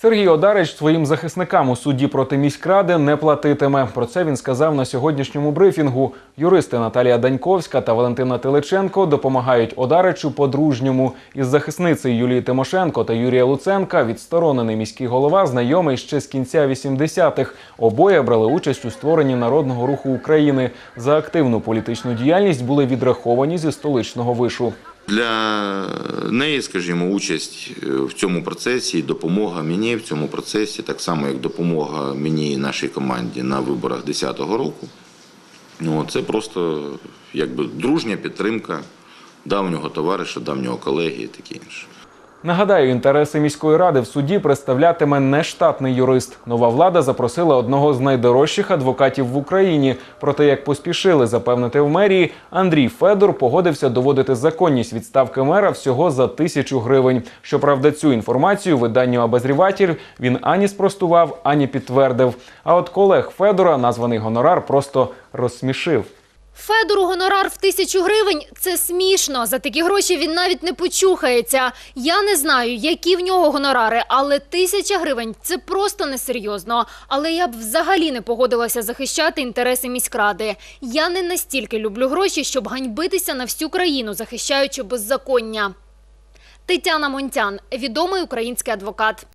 Сергій Одарич своїм захисникам у суді проти міськради не платитиме. Про це він сказав на сьогоднішньому брифінгу. Юристи Наталія Даньковська та Валентина Теличенко допомагають Одаричу по-дружньому. Із захисницею Юлії Тимошенко та Юрія Луценка відсторонений міський голова знайомий ще з кінця 80-х. Обоє брали участь у створенні народного руху України. За активну політичну діяльність були відраховані зі столичного вишу. Для неї, скажімо, участь е, в цьому процесі, допомога мені в цьому процесі, так само як допомога мені і нашій команді на виборах 2010 року. Ну, це просто якби дружня підтримка давнього товариша, давнього колеги і таке інше. Нагадаю, інтереси міської ради в суді представлятиме нештатний юрист. Нова влада запросила одного з найдорожчих адвокатів в Україні. Проте, як поспішили запевнити в мерії, Андрій Федор погодився доводити законність відставки мера всього за тисячу гривень. Щоправда, цю інформацію виданню обозріватель він ані спростував, ані підтвердив. А от колег Федора названий гонорар просто розсмішив. Федору гонорар в тисячу гривень це смішно. За такі гроші він навіть не почухається. Я не знаю, які в нього гонорари, але тисяча гривень це просто несерйозно. Але я б взагалі не погодилася захищати інтереси міськради. Я не настільки люблю гроші, щоб ганьбитися на всю країну, захищаючи беззаконня. Тетяна Монтян, відомий український адвокат.